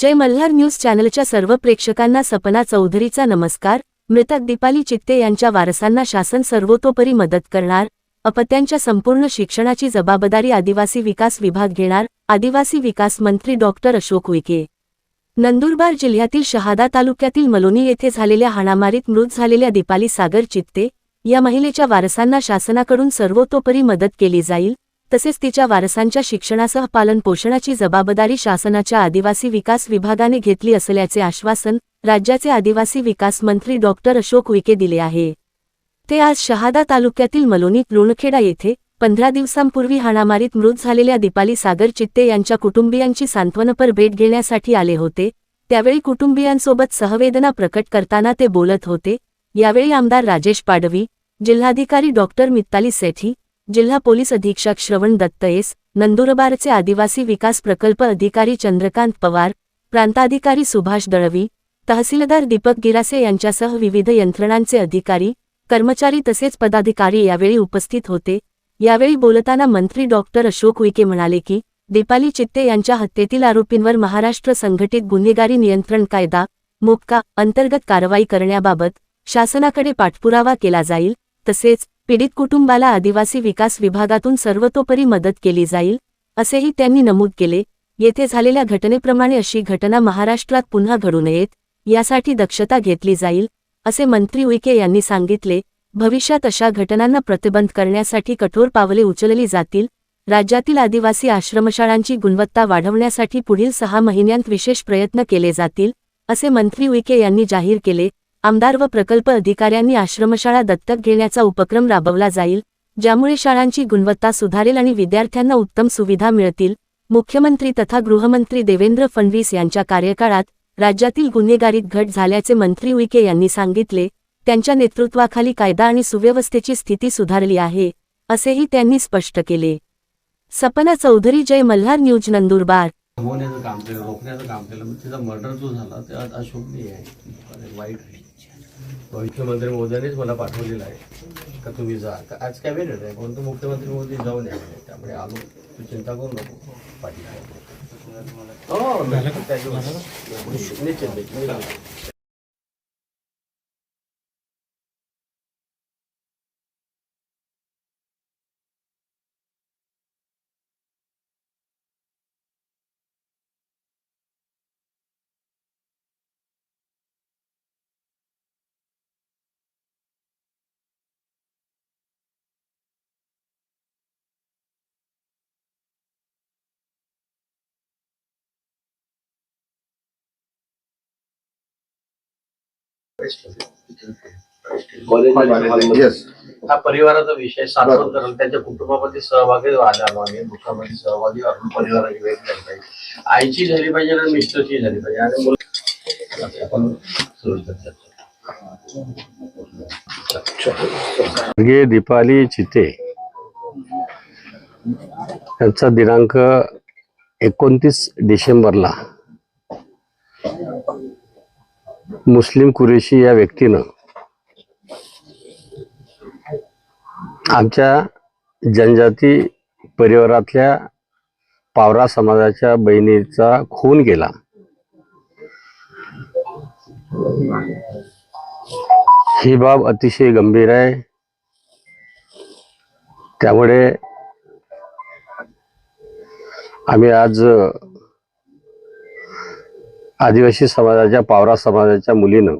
जय Malhar news चॅनलच्या सर्व प्रेक्षकांना सपना चौधरीचा नमस्कार. मृतक दीपाली चित्ते यांच्या वारसांना शासन सर्वतोपरी मदत करणार. अपत्यांच्या संपूर्ण शिक्षणाची जबाबदारी आदिवासी विकास विभाग घेणार. आदिवासी विकास मंत्री डॉक्टर अशोक उईके नंदुरबार जिल्ह्यातील शहादा तालुक्यातील मलोनी येथे झालेल्या हाणामारीत मृत झालेल्या दीपाली सागर चित्ते या महिलेच्या वारसांना शासनाकडून सर्वतोपरी मदत केली जाईल. तसेच तिच्या वारसांच्या शिक्षणासह पालनपोषणाची जबाबदारी शासनाच्या आदिवासी विकास विभागाने घेतली असल्याचे आश्वासन राज्याचे आदिवासी विकास मंत्री डॉक्टर अशोक विके दिले आहे. ते आज शहादा तालुक्यातील मलोनी लुणखेडा येथे पंधरा दिवसांपूर्वी हाणामारीत मृत झालेल्या दीपाली सागर चित्ते यांच्या कुटुंबियांची सांत्वनपर भेट घेण्यासाठी आले होते. त्यावेळी कुटुंबियांसोबत सहवेदना प्रकट करताना ते बोलत होते. यावेळी आमदार राजेश पाडवी जिल्हाधिकारी डॉक्टर मित्ताली सेठी जिल्हा पोलीस अधीक्षक श्रवण दत्तयेस नंदुरबारचे आदिवासी विकास प्रकल्प अधिकारी चंद्रकांत पवार प्रांताधिकारी सुभाष दळवी तहसीलदार दीपक गिरासे यांच्यासह विविध यंत्रणांचे अधिकारी कर्मचारी तसेच पदाधिकारी यावेळी उपस्थित होते. यावेळी बोलताना मंत्री डॉक्टर अशोक उईके म्हणाले की दीपाली चित्ते यांच्या हत्येतील आरोपींवर महाराष्ट्र संघटित गुन्हेगारी नियंत्रण कायदा मुक्का अंतर्गत कारवाई करण्याबाबत शासनाकडे पाठपुरावा केला जाईल तसेच पीडित कुटुंबाला आदिवासी विकास विभागातून सर्वतोपरी मदत केली जाईल असेही त्यांनी नमूद केले. येथे झालेल्या घटनेप्रमाणे अशी घटना महाराष्ट्रात पुन्हा घडू नयेत यासाठी दक्षता घेतली जाईल असे मंत्री उईके यांनी सांगितले. भविष्यात अशा घटनांना प्रतिबंध करण्यासाठी कठोर पावले उचलली जातील. राज्यातील आदिवासी आश्रमशाळांची गुणवत्ता वाढवण्यासाठी पुढील सहा महिन्यांत विशेष प्रयत्न केले जातील असे मंत्री उईके यांनी जाहीर केले. आमदार व प्रकल्प अधिकाऱ्यांनी आश्रमशाळा दत्तक घेण्याचा उपक्रम राबवला जाईल ज्यामुळे शाळांची गुणवत्ता सुधारेल आणि विद्यार्थ्यांना उत्तम सुविधा मिळतील मुख्यमंत्री तथा गृहमंत्री देवेंद्र फडणवीस यांच्या कार्यकाळात राज्यातील गुन्हेगारीत घट झाल्याचे मंत्री उईके यांनी सांगितले त्यांच्या नेतृत्वाखाली कायदा आणि सुव्यवस्थेची स्थिती सुधारली आहे असेही त्यांनी स्पष्ट केले. सपना चौधरी जय मल्हार न्यूज नंदुरबार. थांबवण्याचं काम केलं रोखण्याचं काम केलं मग तिचा मर्डर जो झाला ते आज आहे वाईट आहे. मुख्यमंत्री मोदयांनीच मला पाठवलेलं आहे का तुम्ही जा का आज कॅबिनेट आहे परंतु मुख्यमंत्री मोदी जाऊन या. त्यामुळे आलो तू चिंता करू नको पाटील हो. निश्चित निश्चित. येस हा परिवाराचा विषय साठवण करून त्यांच्या कुटुंबामध्ये सहभागी झाला आम्ही. दुःखामध्ये सहभागी असून परिवाराची वेळ झाली पाहिजे. आईची झाली पाहिजे आणि मिस्टरची झाली पाहिजे. आणि मुलं- आपण चर्चा स्वर्गीय दीपाली चिते यांचा दिनांक एकोणतीस डिसेंबरला मुस्लिम कुरेशी या व्यक्तीनं आमच्या जनजाती परिवारातल्या पावरा समाजाच्या बहिणीचा खून केला. ही बाब अतिशय गंभीर आहे. त्यामुळे आम्ही आज आदिवासी समाजाच्या पावरा समाजाच्या मुलीनं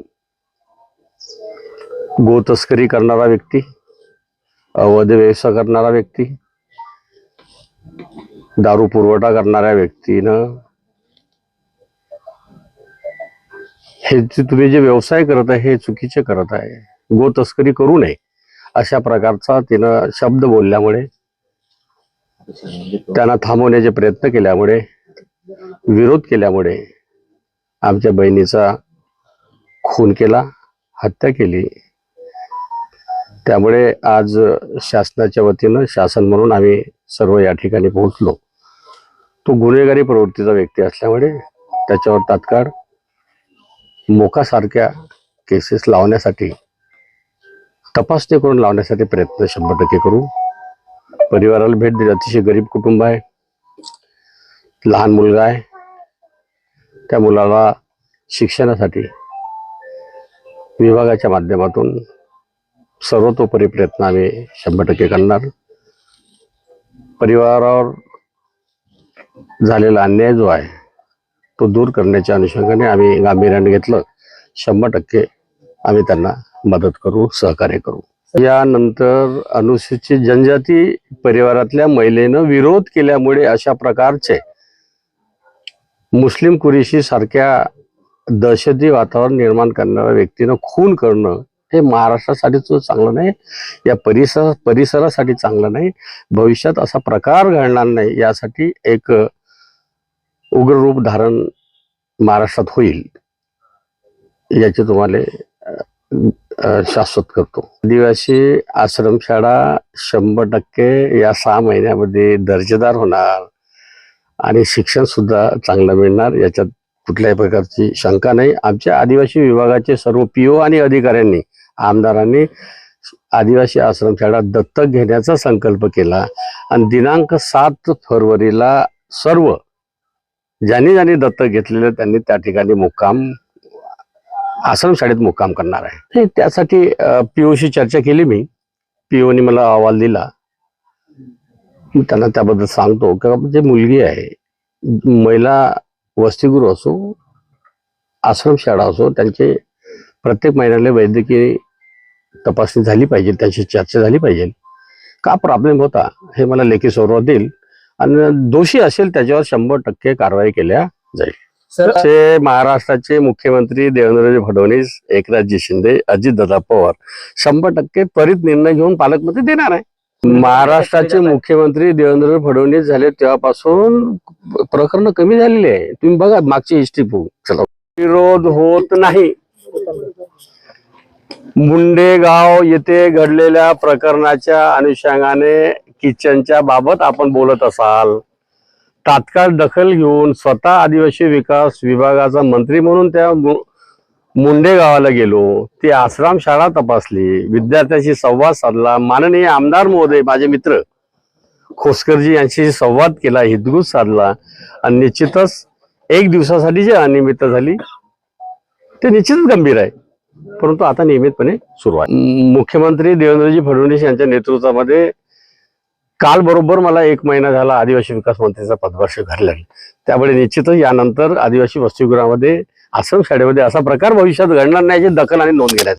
गोतस्करी करणारा व्यक्ती अवैध व्यवसाय करणारा व्यक्ती दारू पुरवठा करणाऱ्या व्यक्तीनं हे जे तुम्ही जे व्यवसाय करत आहे हे चुकीचे करत आहे. गो तस्करी करू नये. अशा प्रकारचा तिनं शब्द बोलल्यामुळे त्यांना थांबवण्याचे प्रयत्न केल्यामुळे विरोध केल्यामुळे आमच्या बहिणीचा खून केला हत्या केली. त्यामुळे आज शासनाच्या वतीनं शासन म्हणून आम्ही सर्व या ठिकाणी पोहोचलो. तो गुन्हेगारी प्रवृत्तीचा व्यक्ती असल्यामुळे त्याच्यावर तात्काळ मोकासारख्या केसेस लावण्यासाठी तपासणी करून लावण्यासाठी प्रयत्न शंभर टक्के करू. परिवाराला भेट दिली. अतिशय गरीब कुटुंब आहे. लहान मुलगा आहे. त्या मुलाला शिक्षणासाठी विभागाच्या माध्यमातून सर्वतोपरी प्रयत्न आम्ही शंभर टक्के करणार. परिवारावर झालेला अन्याय जो आहे तो दूर करण्याच्या अनुषंगाने आम्ही गांभीर्याने घेतलं. शंभर टक्के आम्ही त्यांना मदत करू सहकार्य करू. यानंतर अनुसूचित जनजाती परिवारातल्या महिलेनं विरोध केल्यामुळे अशा प्रकारचे मुस्लिम कुरेशी सारख्या दहशती वातावरण निर्माण करणाऱ्या व्यक्तीनं खून करणं हे महाराष्ट्रासाठी चांगलं नाही या परिसर परिसरासाठी चांगलं नाही. भविष्यात असा प्रकार घडणार नाही यासाठी एक उग्र रूप धारण महाराष्ट्रात होईल याचे तुम्हाला शाश्वत करतो. आदिवासी आश्रमशाळा शंभर टक्के या सहा महिन्यामध्ये दर्जेदार होणार. आणि शिक्षण सुद्धा चांगलं मिळणार. याच्यात कुठल्याही प्रकारची शंका नाही. आमच्या आदिवासी विभागाचे सर्व पीओ आणि अधिकाऱ्यांनी आमदारांनी आदिवासी आश्रमशाळा दत्तक घेण्याचा संकल्प केला. आणि दिनांक सात फरवरीला सर्व ज्यांनी ज्यांनी दत्तक घेतलेले त्यांनी त्या ठिकाणी मुक्काम आश्रमशाळेत मुक्काम करणार आहे. त्यासाठी पीओशी चर्चा केली मी. पीओनी मला अहवाल दिला. मी त्यांना त्याबद्दल सांगतो. का जे मुलगी आहे महिला वसतिगृह असो आश्रमशाळा असो त्यांचे प्रत्येक महिन्याला वैद्यकीय तपासणी झाली पाहिजे त्यांची चर्चा झाली पाहिजे. का प्रॉब्लेम होता? हे मला लेखी स्वरूपात देईल. आणि दोषी असेल त्याच्यावर शंभर टक्के कारवाई केल्या जाईल. चे महाराष्ट्राचे मुख्यमंत्री देवेंद्रजी फडणवीस एकनाथजी शिंदे अजितदादा पवार शंभर टक्के त्वरित निर्णय घेऊन पालकमंत्री देणार आहे. महाराष्ट्राचे मुख्यमंत्री देवेंद्र फडणवीस झाले तेव्हापासून प्रकरण कमी झालेले आहे. तुम्ही बघा मागची हिस्ट्री चला. विरोध होत नाही. मुंडेगाव येथे घडलेल्या प्रकरणाच्या अनुषंगाने किचनच्या बाबत आपण बोलत असाल. तात्काळ दखल घेऊन स्वतः आदिवासी विकास विभागाचा मंत्री म्हणून त्या मुंडे गावाला गेलो ती आश्रम शाळा तपासली विद्यार्थ्यांशी संवाद साधला. माननीय आमदार महोदय माझे मित्र खोसकरजी यांच्याशी संवाद केला हितगुज साधला आणि निश्चितच एक दिवसासाठी जी अनियमित झाली ते निश्चितच गंभीर आहे. परंतु आता नियमितपणे सुरू आहे. मुख्यमंत्री देवेंद्रजी फडणवीस यांच्या नेतृत्वामध्ये काल बरोबर मला एक महिना झाला आदिवासी विकास मंत्रीचा पदभार स्वीकारला त्यामुळे निश्चितच यानंतर आदिवासी वसतिगृहामध्ये आसाम शाळेमध्ये असा प्रकार भविष्यात घडणार नाही याची दखल आणि नोंद घेण्यात